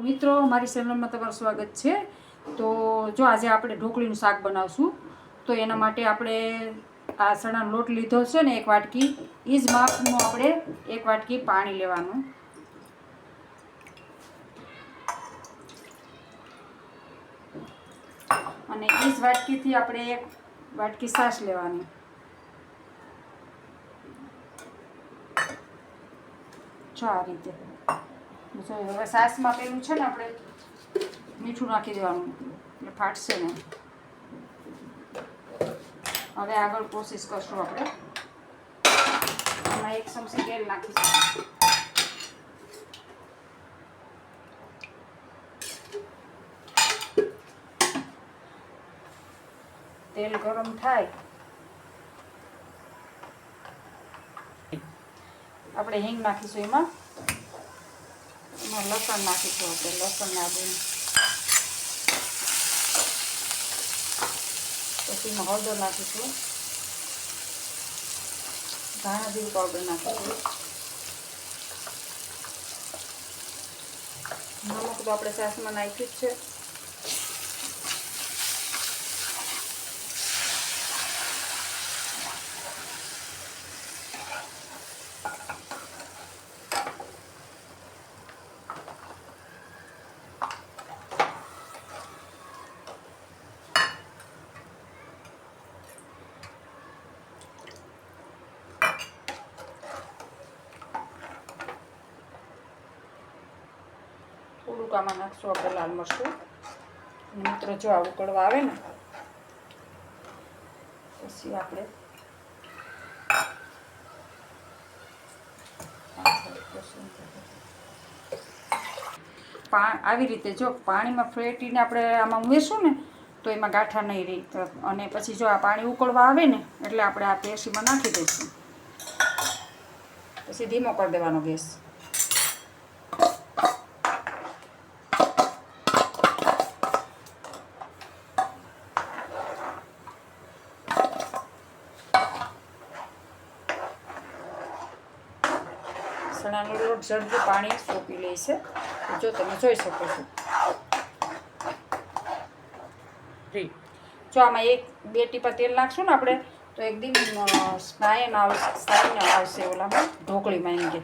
મિત્રો, મારી ચેનલમાં તમારું સ્વાગત છે. તો જો આજે આપણે ઢોકળીનું શાક બનાવશું, તો એના માટે આપણે આ સણાનો લોટ લીધો છે ને એક વાટકી. એ જ માપનું આપણે એક વાટકી પાણી લેવાનું. અને એ જ વાટકીથી આપણે એક વાટકી સાસ લેવાની. જો આ રીતે. હવે સાસમાં પેલું છે ને આપણે મીઠું નાખી દેવાનું. એટલે ફાટશે ને. હવે આગળ કોશિશ કરશું આપણે. એમાં એક ચમચી તેલ નાખીશું. તેલ ગરમ થાય. આપણે હિંગ નાખીશું એમાં. એમાં લસણ નાખીશું આપણે, લસણ નાખીને પછી એમાં હળદર નાખીશું. ધાણા જીરું પાવડર નાખીશું. નમક તો આપણે સાસમાં નાખ્યું જ છે. થોડુંક આમાં નાખશું આપણે લાલ મરચું. મિત્રો જો આ ઉકળવા આવે ને, પછી આપણે આવી રીતે જો પાણીમાં ફેટીને આપણે આમાં ઉમેરશું ને, તો એમાં ગાંઠા નહીં રહી. અને પછી જો આ પાણી ઉકળવા આવે ને, એટલે આપણે આ પેશીમાં નાખી દઈશું. પછી ધીમો કરી દેવાનો ગેસ. ચણાનો લોટ ઝડપી પાણી સોંપી લે છે. જો તમે જોઈ શકો છો. જો. આમાં એક, બે ટીપા તેલ નાખશું ને આપણે, તો એકદમ સ્નાયન આવશે સ્નાયન આવશે ઓલામાં ઢોકળીમાં એમ કે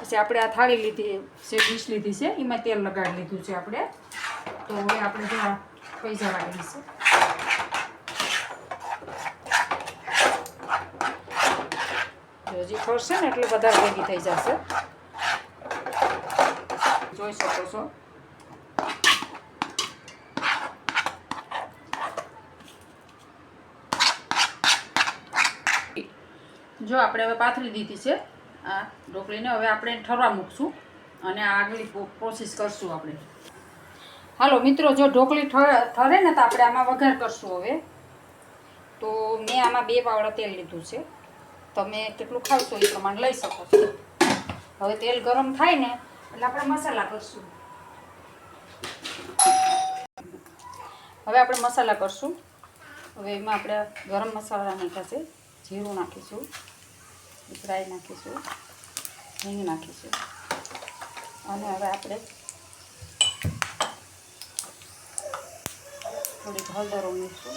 પછી આપણે આ થાળી લીધી છે ડીશ લીધી છે, એમાં તેલ લગાડી લીધું છે આપણે. તો હવે આપણે આ પૈસા વાળી છે. જો હજી ફરશે ને એટલે વધારે ભેગી થઈ જશે. જોઈ શકો છો. જો આપણે હવે પાથરી દીધી છે, આ ઢોકળીને હવે આપણે ઠરવા મૂકશું અને આગળ પ્રોસેસ કરશું આપણે. હાલો, મિત્રો, જો ઢોકળી ઠરે ને તો આપણે આમાં વઘાર કરશું હવે. તો મેં આમાં બે પાવડા તેલ લીધું છે. તમે કેટલું ખાવશો એ પ્રમાણે લઈ શકો છો. હવે તેલ ગરમ થાય ને, એટલે આપણે મસાલા કરશું. હવે આપણે મસાલા કરશું. હવે એમાં આપણે ગરમ મસાલા નાખ્યા છે. જીરું નાખીશું. રાઈ નાખીશું. હિંગ નાખીશું. અને હવે આપણે થોડીક હળદર ઉમેરીશું.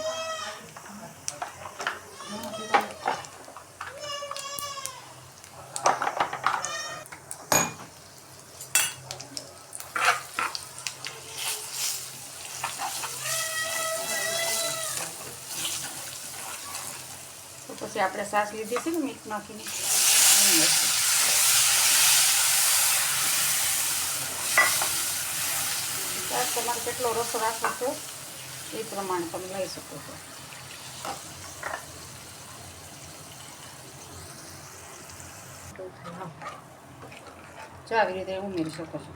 તો પછી આપણે સાસ લીધી છે ને મીઠ નાખીને. સાસ તમારે કેટલો રસો રાખવો છે એ પ્રમાણે તમે લઈ શકો છો. જો આવી રીતે ઉમેરી શકો છો.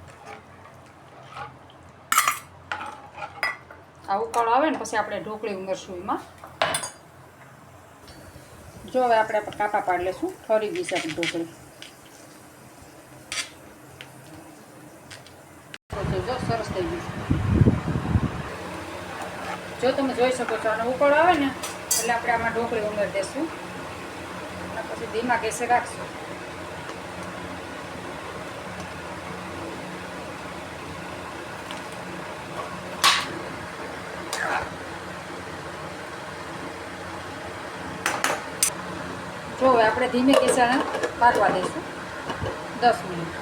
આ ઉકાળો આવે ને પછી આપણે ઢોકળી ઉમેરશું એમાં. જો હવે આપણે કાપા પાડી લઈશું ઠરી ગઈ આપણી ઢોકળી. જો સરસ થઈ ગયું જો તમે જોઈ શકો છો અને ઉકળ આવે ને, એટલે આપણે આમાં ઢોકળી ઉમેરી દઈશું અને પછી ધીમા ગેસે રાખશું. આપણે ધીમે આને પાકવા દઈશું. દસ મિનિટ.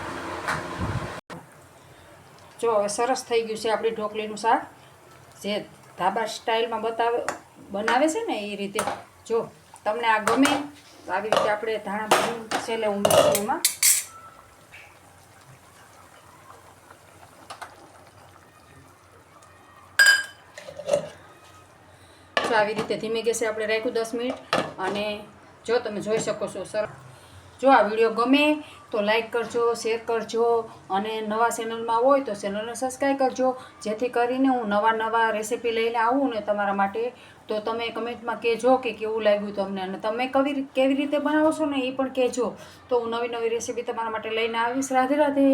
જો હવે સરસ થઈ ગયું છે આપણી ઢોકળીનું શાક. જે ધાબા સ્ટાઇલમાં બતાવે બનાવે છે ને એ રીતે. જો, તમને આ ગમે, તો આવી રીતે આપણે ધાણા બધું છેલ્લે ઉમેરીશું એમાં. આવી રીતે ધીમે ગેસે આપણે રાખ્યું દસ મિનિટ અને જો તમે જોઈ શકો છો, સર. જો આ વીડિયો ગમે તો લાઈક કરજો, શેર કરજો અને નવા ચેનલમાં હોય તો ચેનલને સબસ્ક્રાઈબ કરજો. જેથી કરીને હું નવા નવા રેસીપી લઈને આવું ને તમારા માટે. તો તમે કમેન્ટમાં કહેજો કે કેવું લાગ્યું તમને અને તમે કવી કેવી રીતે બનાવો છો ને એ પણ કહેજો. તો હું નવી નવી રેસીપી તમારા માટે લઈને આવીશ. રાધે રાધે.